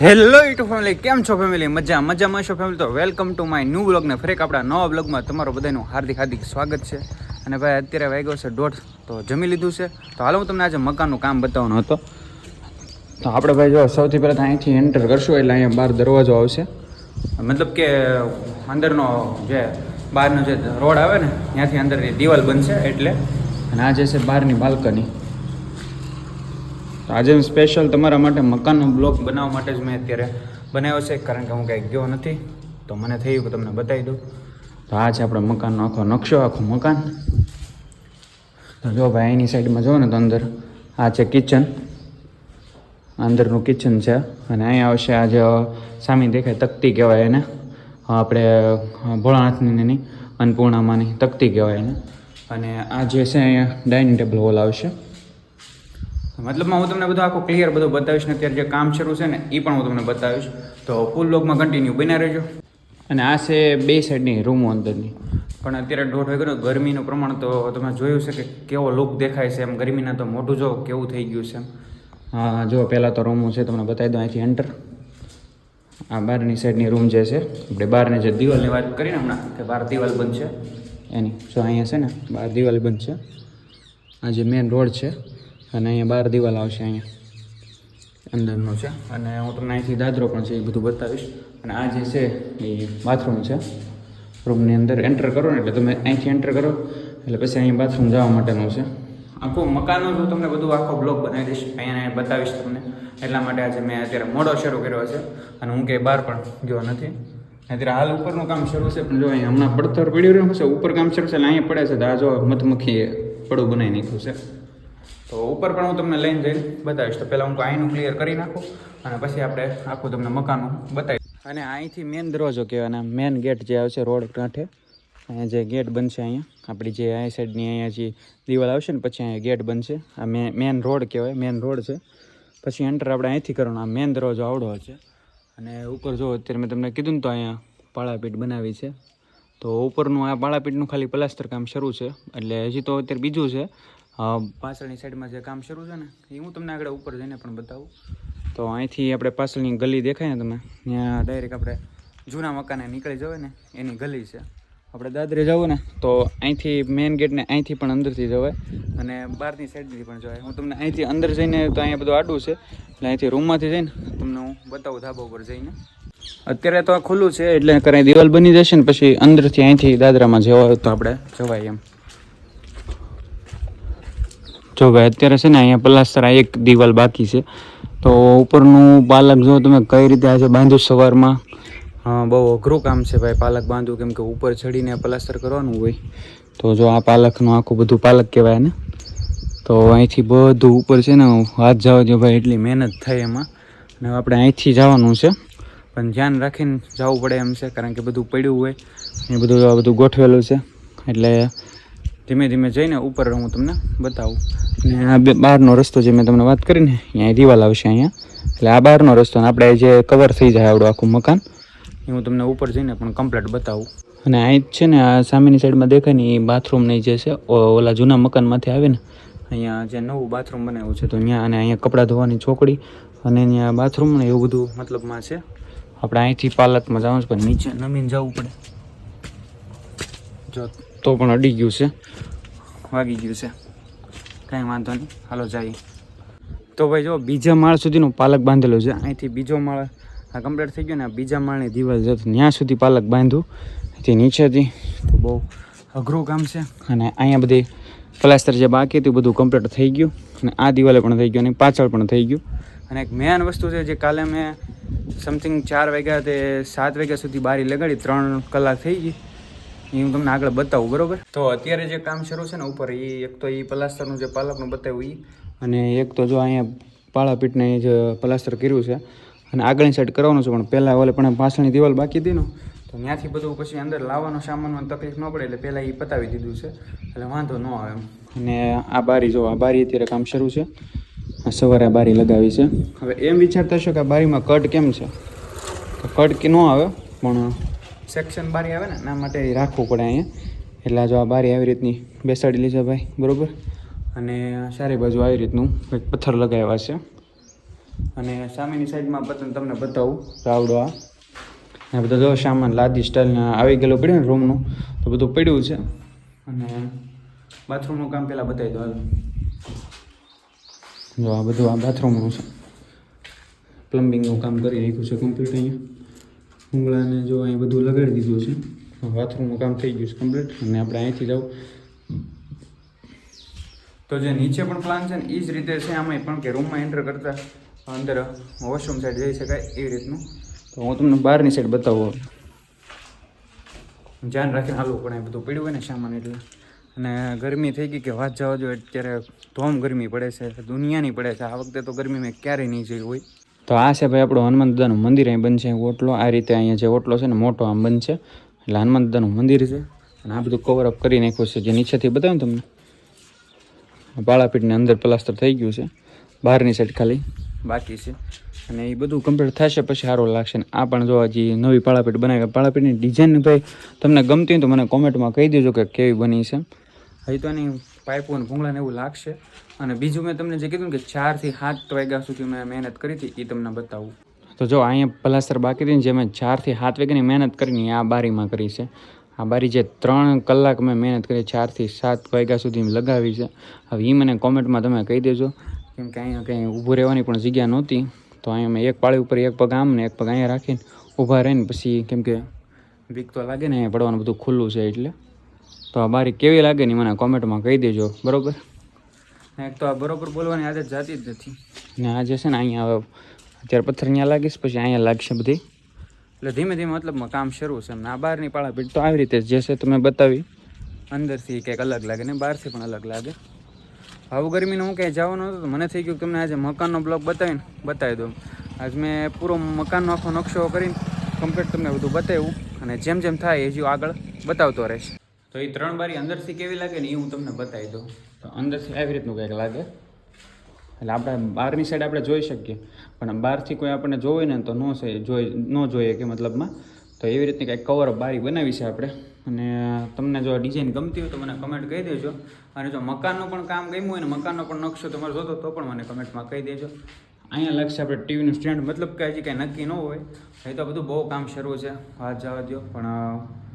Hello YouTube family કેમ છો family મજા, મજામાં છો ફેમિલી તો welcome to my new blog ને ફરેક આપણા નવા બ્લોગમાં તમારું બધાનું હાર્દિક હાર્દિક સ્વાગત છે. અને ભાઈ, અત્યારે વાગ્યો છે દોઢ, તો જમી લીધું છે. તો હાલો, હું તમને આજે મકાનનું કામ બતાવવાનો હતો. તો આપણે ભાઈ જો સૌથી પહેલાં અહીંથી એન્ટર કરશું, એટલે અહીંયા બહાર દરવાજો આવશે. મતલબ કે અંદરનો જે બહારનો જે રોડ આવે ને, ત્યાંથી અંદરની દિવાલ બનશે એટલે. અને આ જે છે બહારની બાલ્કની. આજે સ્પેશિયલ તમારા માટે મકાનનો બ્લોગ બનાવવા માટે જ મેં અત્યારે બનાવ્યો છે, કારણ કે હું કાંઈ ગયો નથી. તો મને થયું કે તમને બતાવી દઉં. તો આ છે આપણે મકાનનો આખો નકશો, આખું મકાન. તો જો ભાઈ એની સાઈડમાં જુઓ ને તો અંદર આ છે કિચન અંદરનું કિચન છે અને અહીંયા આવશે આ જે સામે દેખાય તકતી કહેવાય એને. આપણે ભોળાનાથની એની અન્નપૂર્ણામાંની તકતી કહેવાય એને. અને આ જે છે અહીંયા ડાઇનિંગ ટેબલ હોલ આવશે. મતલબમાં હું તમને બધું આખું ક્લિયર બધું બતાવીશ ને અત્યારે જે કામ શરૂ છે ને એ પણ હું તમને બતાવીશ. તો ફૂલ લોગમાં કન્ટિન્યુ બન્યા રહેજો. અને આ છે બે સાઈડની રૂમો અંદરની. પણ અત્યારે દોઢ વાગ્યાનો ગરમીનું પ્રમાણ તો તમે જોયું છે કે કેવો લુક દેખાય છે એમ. ગરમીના તો મોઢું જો કેવું થઈ ગયું છે એમ. હા જો પહેલાં તો રૂમો છે તમને બતાવી દઉં અહીંથી એન્ટર આ બહારની સાઈડની રૂમ જે છે આપણે બહારની જે દિવાલની વાત કરીને હમણાં કે બહાર દિવાલ બંધ છે. એની જો અહીંયા છે ને બહાર દિવાલ બંધ છે. આ જે મેઇન રોડ છે અને અહીંયા બાર દિવાલ આવશે અહીંયા અંદરનો છે. અને હું તમને અહીંથી દાદરો પણ છે એ બધું બતાવીશ. અને આ જે છે એ બાથરૂમ છે. રૂમની અંદર એન્ટર કરો ને એટલે તમે અહીંથી એન્ટર કરો. એટલે પછી અહીંયા બાથરૂમ જવા માટેનું છે. આખું મકાનનું હું તમને બધું આખો બ્લોક બનાવી દઈશ. અહીંયા બતાવીશ તમને. એટલા માટે આજે મેં અત્યારે મોડો શરૂ કર્યો છે. અને હું ક્યાંય બહાર પણ ગયો નથી. અત્યારે હાલ ઉપરનું કામ શરૂ છે, પણ જો અહીંયા હમણાં પડતર પડ્યું રહ્યું હશે ઉપર કામ શરૂ છે, એટલે અહીંયા પડે છે. તો આ જો મધમક્ખીએ પડું બનાવી નાખ્યું છે. તો ઉપર પણ હું તમને લઈને જઈને બતાવીશ. તો પહેલાં હું અહીંનું ક્લિયર કરી નાખું અને પછી આપણે આખું તમને મકાનનું બતાવીશ. અને અહીંથી મેન દરવાજો કહેવાય મેન ગેટ જે આવશે રોડ કાંઠે, અહીંયા જે ગેટ બનશે અહીંયા, આપણી જે આ સાઈડની અહીંયા જે દિવાલ આવશે ને, પછી અહીંયા ગેટ બનશે. આ મેન મેન રોડ કહેવાય મેન રોડ છે. પછી એન્ટર આપણે અહીંથી કરવાનો, આ મેન દરવાજો આવડો છે. અને ઉપર જો અત્યારે મેં તમને કીધું ને તો અહીંયા પાળાપીઠ બનાવી છે. તો ઉપરનું આ પાળાપીઠનું ખાલી પ્લાસ્ટર કામ શરૂ છે. એટલે હજી તો અત્યારે બીજું છે. પાછળની સાઈડમાં જે કામ શરૂ છે ને એ હું તમને આગળ ઉપર જઈને પણ બતાવું. તો અહીંથી આપણે પાછળની ગલી દેખાય ને તમે? ત્યાં ડાયરેક્ટ આપણે જૂના મકાને નીકળી જવાય ને એની ગલી છે. આપણે દાદરે જવું ને તો અહીંથી મેઇન ગેટને અહીંથી પણ અંદરથી જવાય અને બહારની સાઈડથી પણ જવાય. હું તમને અહીંથી અંદર જઈને તો અહીંયા બધું આડું છે એટલે અહીંથી રૂમમાંથી જઈને તમને હું બતાવું ધાબા ઉપર જઈને. અત્યારે તો આ ખુલ્લું છે એટલે કરાય દિવાલ બની જશે ને પછી અંદરથી અહીંથી દાદરામાં જવા તો આપણે જવાય એમ. જો ભાઈ અત્યારે છે ને અહીંયા પલાસ્તર આ એક દિવાલ બાકી છે. તો ઉપરનું પાલક જો તમે કઈ રીતે આજે બાંધ્યું સવારમાં? બહુ અઘરું કામ છે ભાઈ પાલક બાંધવું, કેમ કે ઉપર ચડીને પ્લાસ્ટર કરવાનું હોય. તો જો આ પાલકનું આખું બધું પાલક કહેવાય ને? તો અહીંથી બધું ઉપર છે ને હાથ જવા જો ભાઈ, એટલી મહેનત થાય એમાં. અને આપણે અહીંથી જવાનું છે. પણ ધ્યાન રાખીને જવું પડે એમ છે, કારણ કે બધું પડ્યું હોય. એ બધું બધું ગોઠવેલું છે. એટલે ધીમે ધીમે જઈને ઉપર હું તમને બતાવું. અને આ બહારનો રસ્તો જે મેં તમને વાત કરી ને અહીંયા દિવાલ આવશે અહીંયા. એટલે આ બહારનો રસ્તો આપણે જે કવર થઈ જાય આવડું આખું મકાન, એ હું તમને ઉપર જઈને પણ કમ્પ્લીટ બતાવું. અને અહીં જ છે ને, આ સામેની સાઈડમાં દેખાય ને, એ બાથરૂમની જે છે ઓલા જૂના મકાનમાંથી આવે ને, અહીંયા જે નવું બાથરૂમ બનાવ્યું છે, તો ત્યાં અને અહીંયા કપડાં ધોવાની ચોકડી અને અહીંયા બાથરૂમ ને એવું બધું મતલબમાં છે. આપણે અહીંથી પાલકમાં જવાનું છે, પણ નીચે નમીને જવું પડે. જો. તો પણ અડી ગયું છે. વાગી ગયું છે. કાંઈ વાંધો નહીં. હાલો જઈએ. તો ભાઈ જો, બીજા માળ સુધીનું પાલક બાંધેલું છે. અહીંથી બીજો માળ આ કમ્પ્લીટ થઈ ગયો ને બીજા માળની દિવાલ છે ત્યાં સુધી પાલક બાંધ્યું અહીંથી નીચેથી તો બહુ અઘરું કામ છે. અને અહીંયા બધી પ્લાસ્ટર જે બાકી હતું બધું કમ્પ્લીટ થઈ ગયું. અને આ દિવાલે પણ થઈ ગયું અને પાછળ પણ થઈ ગયું. અને એક મેન વસ્તુ છે જે કાલે મેં સમથિંગ ચાર વાગ્યા તે સાત વાગ્યા સુધી બારી લગાડી, ત્રણ કલાક થઈ ગઈ. એ હું તમને આગળ બતાવું, બરોબર? તો અત્યારે જે કામ શરૂ છે ને ઉપર એ એક તો એ પ્લાસ્ટરનું જે પાલકનું બતાવ્યું એ અને એક તો જો અહીંયા પાળાપીઠને જે પ્લાસ્ટર કર્યું છે, અને આગળની સાઈડ કરવાનું છે, પણ પહેલાં ઓલે પણ પાછળની દિવાલ બાકી હતી તો ત્યાંથી બધું પછી અંદર લાવવાનો સામાનમાં તકલીફ ન પડે, એટલે પહેલાં એ પતાવી દીધું છે, એટલે વાંધો ન આવે અને આ બારી જો, આ બારી અત્યારે કામ શરૂ છે, આ સવારે આ બારી લગાવી છે. હવે એમ વિચારતા છો કે આ બારીમાં કટ કેમ છે? કટ કે ન આવે, પણ સેક્શન બારી આવે ને, એના માટે રાખવું પડે અહીંયા. એટલે જો આ બારી આવી રીતની બેસાડી લીધો ભાઈ, બરાબર? અને સારી બાજુ આવી રીતનું કંઈક પથ્થર લગાવ્યા છે. અને સામેની સાઈડમાં પતંગ તમને બતાવું, રાવડો આ. આ બધો જો સામાન લાદી સ્ટાઇલના આવી ગયેલો પડ્યો ને રૂમનું તો બધું પડ્યું છે. અને બાથરૂમનું કામ પહેલાં બતાવી દો. જો આ બધું આ બાથરૂમનું છે. પ્લમ્બિંગનું કામ કરી રાખ્યું છે કમ્પ્લીટ અહીંયા. ઉંગળાને જો અહીં બધું લગાડી દીધું છે. બાથરૂમનું કામ થઈ ગયું છે કમ્પ્લીટ અને આપણે અહીંથી જાવ તો જે નીચે પણ પ્લાન છે ને એ જ રીતે છે આમાં પણ કે રૂમમાં એન્ટર કરતા અંદર વોશરૂમ સાઈડ જઈ શકાય એવી રીતનું. તો હું તમને બહારની સાઈડ બતાવું ધ્યાન રાખીને હાલવું પણ એ બધું પડ્યું હોય ને સામાન એટલે. અને ગરમી થઈ ગઈ કે વાત જવા જો અત્યારે ધોમ ગરમી પડે છે, દુનિયાની પડે છે. આ વખતે તો ગરમી મેં ક્યારેય નહીં જોઈ હોય. તો આ છે ભાઈ આપણું હનુમાન દાદાનું મંદિર અહીં બનશે. ઓટલો આ રીતે અહીંયા જે ઓટલો છે ને મોટો આમ બનશે. એટલે હનુમાન દાદાનું મંદિર છે. અને આ બધું કવર અપ કરી નાખ્યું છે. જે નીચેથી બતાવ્યું તમને. પાળાપીઠની અંદર પ્લાસ્ટર થઈ ગયું છે. બહારની સાઈડ ખાલી બાકી છે. અને એ બધું કમ્પ્લીટ થશે પછી સારું લાગશે. ને આ પણ જો હજી નવી પાળાપીઠ બનાવી. પાળાપીઠની ડિઝાઇન ભાઈ તમને ગમતી હોય તો મને કોમેન્ટમાં કહી દેજો કે કેવી બની છે. હજી તો એની પાઇપો અને ભૂંગળાને એવું લાગશે. અને બીજું મેં તમને જે કીધું કે ચારથી સાત વાગ્યા સુધી મેં મહેનત કરી હતી એ તમને બતાવું. તો જો, અહીંયા પ્લાસ્ટર બાકી હતી ને જે મેં ચારથી સાત વાગ્યાની મહેનત કરીને આ બારીમાં કરી છે. આ બારી જે ત્રણ કલાક મેં મહેનત કરી, ચારથી સાત વાગ્યા સુધી લગાવી છે. હવે એ મને કોમેન્ટમાં તમે કહી દેજો. કેમ કે અહીંયા કંઈ ઊભું રહેવાની પણ જગ્યા નહોતી. તો અહીંયા મેં એક પાળી ઉપર એક પગ આમ ને એક પગ અહીંયા રાખીને ઊભા રહીને પછી કેમ કે વીક તો લાગે ને અહીંયા પડવાનું બધું ખુલ્લું છે એટલે. તો આ બારી કેવી લાગે ને મને કોમેન્ટમાં કહી દેજો. બરોબર? ને એક તો આ બરોબર બોલવાની આદત જાતી જ નથી. ને આ જે છે ને અહીંયા હવે અત્યારે પથ્થર અહીંયા લાગીશ પછી અહીંયા લાગશે બધી. એટલે ધીમે ધીમે મતલબમાં કામ શરૂ છે ને આ બહારની પાળાપીઠ તો આવી રીતે જે છે તમે બતાવી. અંદરથી કંઈક અલગ લાગે ને બહારથી પણ અલગ લાગે. આવું ગરમીનું હું ક્યાંય જવાનું હતું તો મને થઈ ગયું કે તમને આજે મકાનનો બ્લોક બતાવીને બતાવી દઉં. આજ મેં પૂરો મકાનનો આખો નકશો કરીને કમ્પ્લીટ તમને બધું બતાવ્યું. અને જેમ જેમ થાય એ હજી આગળ બતાવતો રહેશે. તો એ ત્રણ બારી અંદરથી કેવી લાગે ને એ હું તમને બતાવી દઉં. તો અંદરથી આવી રીતનું કંઈક લાગે. એટલે આપણે બહારની સાઈડ આપણે જોઈ શકીએ. પણ બહારથી કોઈ આપણને જોવે ને તો ન જોઈ ન જોઈએ કે મતલબમાં. તો એવી રીતની કંઈક કવર બારી બનાવી છે આપણે. અને તમને જો ડિઝાઇન ગમતી હોય તો મને કમેન્ટ કહી દેજો. અને જો મકાનનું પણ કામ ગમ્યું હોય ને મકાનનો પણ નકશો તમારે જોતો તો પણ મને કમેન્ટમાં કહી દેજો. અહીંયા લાગશે આપણે ટીવીનું સ્ટેન્ડ, મતલબ કે હજી કાંઈ નક્કી ન હોય. એ તો બધું બહુ કામ શરૂ છે. વાત જવા દો પણ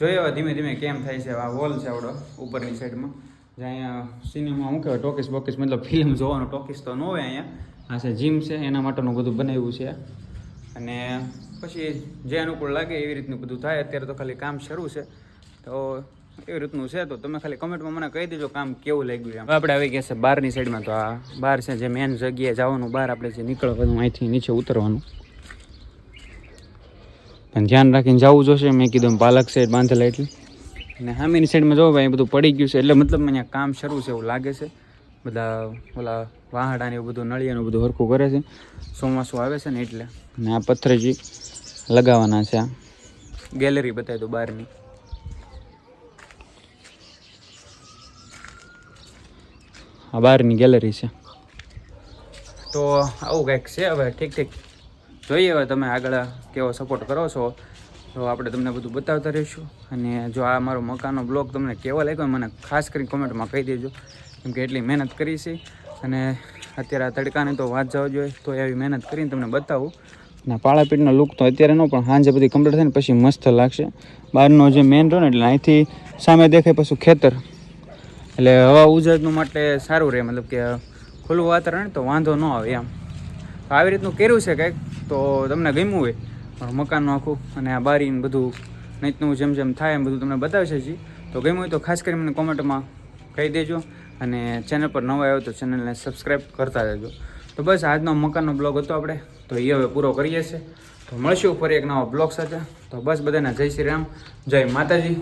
જોઈએ હવે ધીમે ધીમે કેમ થાય છે. આ વોલ છે આપણો ઉપરની સાઈડમાં જે અહીંયા સિનેમા શું કહેવાય, ટોકીસ બોકીસ મતલબ ફિલ્મ જોવાનો ટોકીસ તો ન હોય અહીંયા. આ છે જીમ છે, એના માટેનું બધું બનાવ્યું છે. અને પછી જે અનુકૂળ લાગે એવી રીતનું બધું થાય. અત્યારે તો ખાલી કામ શરૂ છે. તો એવી રીતનું છે તો તમે ખાલી કમેન્ટમાં મને કહી દેજો કામ કેવું લાગ્યું એમ આપણે આવી ગયા છે બહારની સાઈડમાં તો આ બહાર છે, જે મેન જગ્યાએ જવાનું બહાર આપણે જે નીકળવાનું અહીંથી નીચે ઉતરવાનું. પણ ધ્યાન રાખીને જવું જોશે. મેં કીધું પાલક સાઈડ બાંધેલા એટલે. અને સામેની સાઈડમાં જોવો ભાઈ બધું પડી ગયું છે. એટલે મતલબ અહીંયા કામ શરૂ છે એવું લાગે છે. બધા ઓલા વાહડા ને એવું બધું, નળિયાનું બધું હરખું કરે છે. ચોમાસું આવે છે ને એટલે. અને આ પથ્થરજી લગાવવાના છે આ. ગેલેરી બતાવી દો બહારની. આ બહારની ગેલેરી છે. તો આવું કંઈક છે હવે, ઠીક ઠીક. જોઈએ હવે તમે આગળ કેવો સપોર્ટ કરો છો, તો આપણે તમને બધું બતાવતા રહીશું. અને જો આ મારો મકાનનો બ્લોગ તમને કેવો લાગ્યો મને ખાસ કરીને કોમેન્ટમાં કહી દેજો. કેમ કે એટલી મહેનત કરી છે. અને અત્યારે આ તડકાની તો વાત જવા જોઈએ, તો એવી મહેનત કરીને તમને બતાવું. અને પાળાપીઠનો લુક તો અત્યારે ન, પણ સાંજે બધી કમ્પ્લીટ થાય ને પછી મસ્ત લાગશે. બહારનો જે મેન રહ્યો ને એટલે અહીંથી સામે દેખાય પાછું ખેતર. એટલે હવા ઉજાજનું માટે સારું રહે, મતલબ કે ખુલ્લું વાતાવરણ તો વાંધો ન આવે એમ. આવી રીતનું કર્યું છે કંઈક? તો તમને ગમ્યું હોય મારું મકાનનું આખું અને આ બારી ને બધું નીતનું જેમ જેમ થાય એમ બધું તમને બતાવશે જી. તો ગમ્યું હોય તો ખાસ કરી મને કોમેન્ટમાં કહી દેજો અને ચેનલ પર નવા આવ્યો તો ચેનલને સબસ્ક્રાઈબ કરતા રહેજો. તો બસ આજનો મકાનનો બ્લોગ હતો આપણે, તો એ હવે પૂરો કરીએ છીએ. તો મળશું ફરી એક નવા બ્લોગ સાથે. તો બસ બધાને જય શ્રી રામ, જય માતાજી.